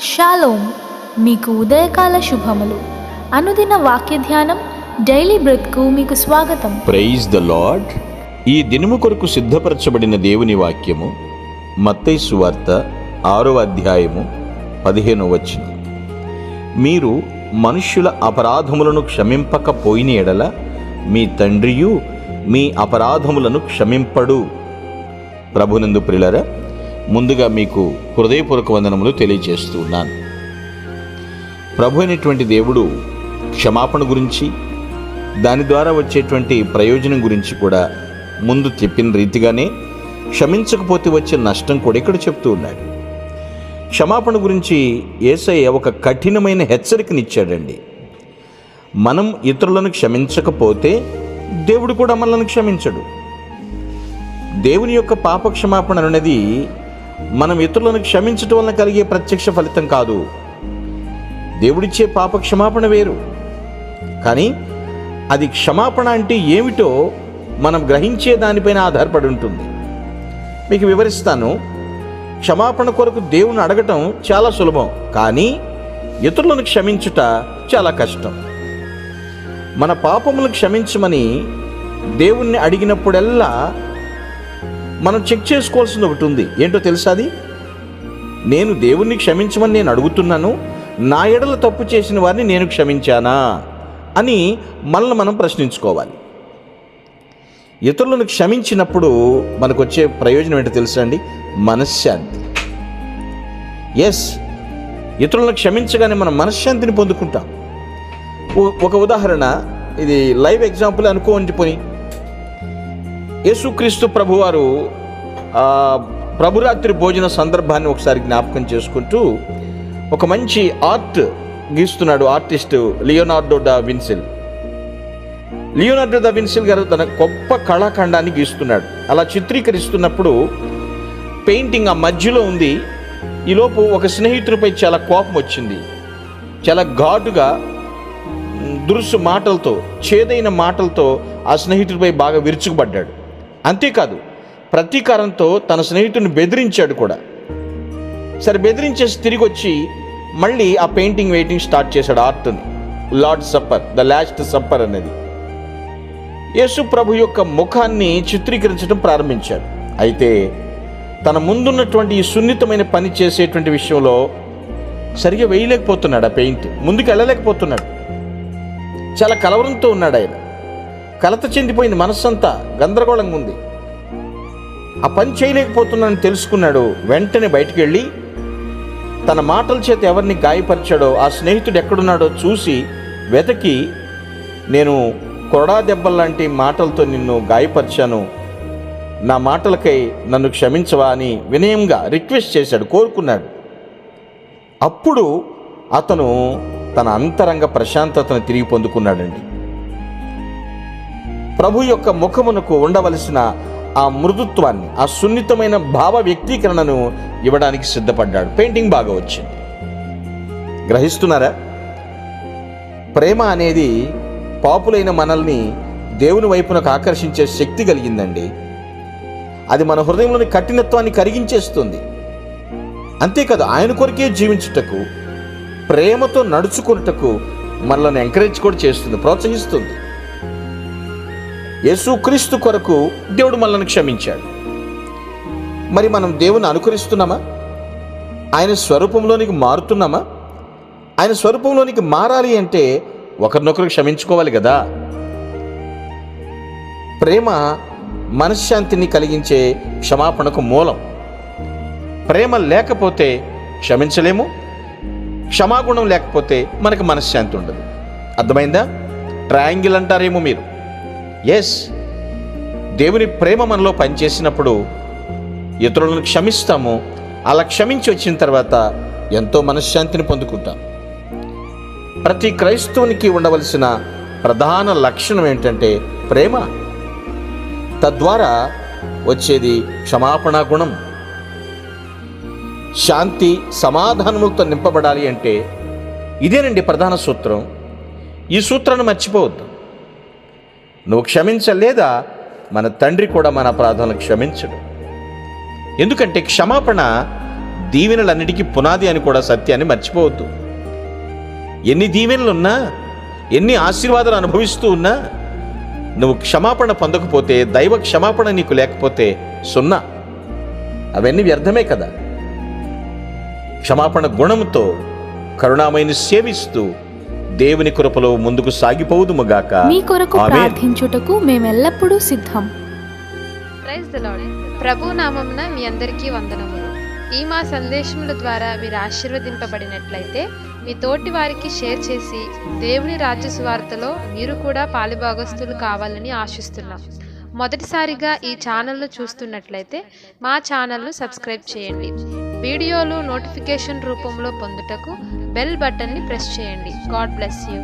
Shalom మీకు ఉదయకాల శుభములు. అనుదిన వాక్య ధ్యానం డైలీ బ్రెత్కు మీకు స్వాగతం. Praise the lord. ఈ దినము కొరకు సిద్ధపరచబడిన దేవుని వాక్యము మత్తై సువార్త ఆరో అధ్యాయము పదిహేను వచ్చిన మీరు మనుష్యుల అపరాధములను క్షమింపకపోయిన ఎడల మీ తండ్రియు మీ అపరాధములను క్షమింపడు. ప్రభునందు ప్రిలర ముందుగా మీకు హృదయపూర్వక వందనములు తెలియజేస్తూ ఉన్నాను. ప్రభు అయినటువంటి దేవుడు క్షమాపణ గురించి దాని ద్వారా వచ్చేటువంటి ప్రయోజనం గురించి కూడా ముందు చెప్పిన రీతిగానే క్షమించకపోతే వచ్చే నష్టం కూడా ఇక్కడ చెప్తూ ఉన్నాడు. క్షమాపణ గురించి ఏసయ్య ఒక కఠినమైన హెచ్చరికనిచ్చాడండి. మనం ఇతరులను క్షమించకపోతే దేవుడు కూడా మనల్ని క్షమించడు. దేవుని యొక్క పాప క్షమాపణ అనేది మనం ఇతరులను క్షమించటం వలన కలిగే ప్రత్యక్ష ఫలితం కాదు. దేవుడిచ్చే పాప క్షమాపణ వేరు. కానీ అది క్షమాపణ అంటే ఏమిటో మనం గ్రహించే దానిపైన ఆధారపడి ఉంటుంది. మీకు వివరిస్తాను. క్షమాపణ కొరకు దేవుని అడగటం చాలా సులభం. కానీ ఇతరులను క్షమించుట చాలా కష్టం. మన పాపములను క్షమించమని దేవుణ్ణి అడిగినప్పుడల్లా మనం చెక్ చేసుకోవాల్సింది ఒకటి ఉంది. ఏంటో తెలుసా అది? నేను దేవుణ్ణి క్షమించమని నేను అడుగుతున్నాను నా ఎడల తప్పు చేసిన వారిని నేను క్షమించానా అని మనల్ని మనం ప్రశ్నించుకోవాలి. ఇతరులను క్షమించినప్పుడు మనకు వచ్చే ప్రయోజనం ఏంటో తెలుసా అండి? మనశ్శాంతి. ఎస్ ఇతరులను క్షమించగానే మనం మనశ్శాంతిని పొందుకుంటాం. ఒక ఉదాహరణ ఇది లైవ్ ఎగ్జాంపుల్ అనుకోండి పోని. యేసుక్రీస్తు ప్రభువారు ప్రభురాత్రి భోజన సందర్భాన్ని ఒకసారి జ్ఞాపకం చేసుకుంటూ ఒక మంచి ఆర్ట్ గీస్తున్నాడు ఆర్టిస్ట్ లియోనార్డో డా విన్సిల్. లియోనార్డో డా విన్సిల్ గారు తన గొప్ప కళాఖండాన్ని గీస్తున్నాడు. అలా చిత్రీకరిస్తున్నప్పుడు పెయింటింగ్ ఆ మధ్యలో ఉంది. ఈలోపు ఒక స్నేహితుడిపై చాలా కోపం వచ్చింది. చాలా ఘాటుగా దురుసు మాటలతో చేదైన మాటలతో ఆ స్నేహితుడిపై బాగా విరుచుకుపడ్డాడు. అంతేకాదు ప్రతీకారంతో తన స్నేహితుడిని బెదిరించాడు కూడా. సరే బెదిరించేసి తిరిగి వచ్చి మళ్ళీ ఆ పెయింటింగ్ వెయిటింగ్ స్టార్ట్ చేశాడు ఆర్ట్ని lord supper the last supper అనేది. యేసు ప్రభు యొక్క ముఖాన్ని చిత్రీకరించడం ప్రారంభించాడు. అయితే తన ముందున్నటువంటి ఈ సున్నితమైన పని చేసేటువంటి విషయంలో సరిగా వేయలేకపోతున్నాడు ఆ పెయింట్. ముందుకు వెళ్ళలేకపోతున్నాడు చాలా కలవరంతో ఉన్నాడు ఆయన కలత చెందిపోయింది మనస్సంతా గందరగోళంగా ఉంది ఆ పని చేయలేకపోతున్నానని తెలుసుకున్నాడు వెంటనే బయటికి వెళ్ళి తన మాటల చేత ఎవరిని గాయపరిచాడో ఆ స్నేహితుడు ఎక్కడున్నాడో చూసి వెతకి నేను కొరడా దెబ్బల్లాంటి మాటలతో నిన్ను గాయపరిచాను. నా మాటలకై నన్ను క్షమించవా అని వినయంగా రిక్వెస్ట్ చేశాడు కోరుకున్నాడు. అప్పుడు అతను తన అంతరంగ ప్రశాంతతను తిరిగి పొందుకున్నాడండి. ప్రభు యొక్క ముఖమునకు ఉండవలసిన ఆ మృదుత్వాన్ని ఆ సున్నితమైన భావ వ్యక్తీకరణను ఇవ్వడానికి సిద్ధపడ్డాడు. పెయింటింగ్ బాగా వచ్చింది. గ్రహిస్తున్నారా? ప్రేమ అనేది పాపులైన మనల్ని దేవుని వైపునకు ఆకర్షించే శక్తి కలిగిందండి. అది మన హృదయంలోని కఠినత్వాన్ని కరిగించేస్తుంది. అంతేకాదు ఆయన కొరకే జీవించుటకు ప్రేమతో నడుచుకున్నటకు మనల్ని ఎంకరేజ్ కూడా చేస్తుంది ప్రోత్సహిస్తుంది. యేసుక్రీస్తు కొరకు దేవుడు మనల్ని క్షమించాడు. మరి మనం దేవుని అనుకరిస్తున్నామా? ఆయన స్వరూపంలోనికి మారుతున్నామా? ఆయన స్వరూపంలోనికి మారాలి అంటే ఒకరినొకరు క్షమించుకోవాలి కదా? ప్రేమ మనశ్శాంతిని కలిగించే క్షమాపణకు మూలం. ప్రేమ లేకపోతే క్షమించలేము. క్షమాగుణం లేకపోతే మనకు మనశ్శాంతి ఉండదు. అర్థమైందా? ట్రయాంగిల్ అంటారేమో మీరు. ఎస్ దేవుని ప్రేమ మనలో పనిచేసినప్పుడు ఇతరులను క్షమిస్తాము. అలా క్షమించి వచ్చిన తర్వాత ఎంతో మనశ్శాంతిని పొందుకుంటాం. ప్రతి క్రైస్తవునికి ఉండవలసిన ప్రధాన లక్షణం ఏంటంటే ప్రేమ. తద్వారా వచ్చేది క్షమాపణ గుణం. శాంతి సమాధానములతో నింపబడాలి అంటే ఇదేనండి ప్రధాన సూత్రం. ఈ సూత్రాన్ని మర్చిపోవద్దు. నువ్వు క్షమించలేదా? మన తండ్రి కూడా మన అపరాధాలను క్షమించడు. ఎందుకంటే క్షమాపణ దీవెనలన్నిటికీ పునాది అని కూడా సత్యాన్ని మర్చిపోవద్దు. ఎన్ని దీవెనలున్నా ఎన్ని ఆశీర్వాదాలు అనుభవిస్తూ ఉన్నా నువ్వు క్షమాపణ పొందకపోతే దైవ క్షమాపణ నీకు లేకపోతే సున్నా. అవన్నీ వ్యర్థమే కదా. క్షమాపణ గుణంతో కరుణామయని సేవిస్తూ దేవుని కృపలో ముందుకు సాగిపోవుదుముగాక మీ కొరకు. ప్రార్థించుటకు మేమెల్లప్పుడూ సిద్ధం. Praise the lord. ప్రభు నామమున మీ అందరికీ వందనములు. ఈ మా సందేశముల ద్వారా మీరు ఆశీర్వదింపబడినట్లయితే మీ తోటి వారికి షేర్ చేసి దేవుని రాజ్య సువార్తలో మీరు కూడా పాలుభాగస్తులు కావాలని ఆశిస్తున్నాం. మొదటిసారిగా ఈ ఛానల్ను చూస్తున్నట్లయితే మా ఛానల్ను సబ్స్క్రైబ్ చేయండి. వీడియోలు నోటిఫికేషన్ రూపంలో పొందుటకు బెల్ బటన్ని ప్రెస్ చేయండి. God bless you.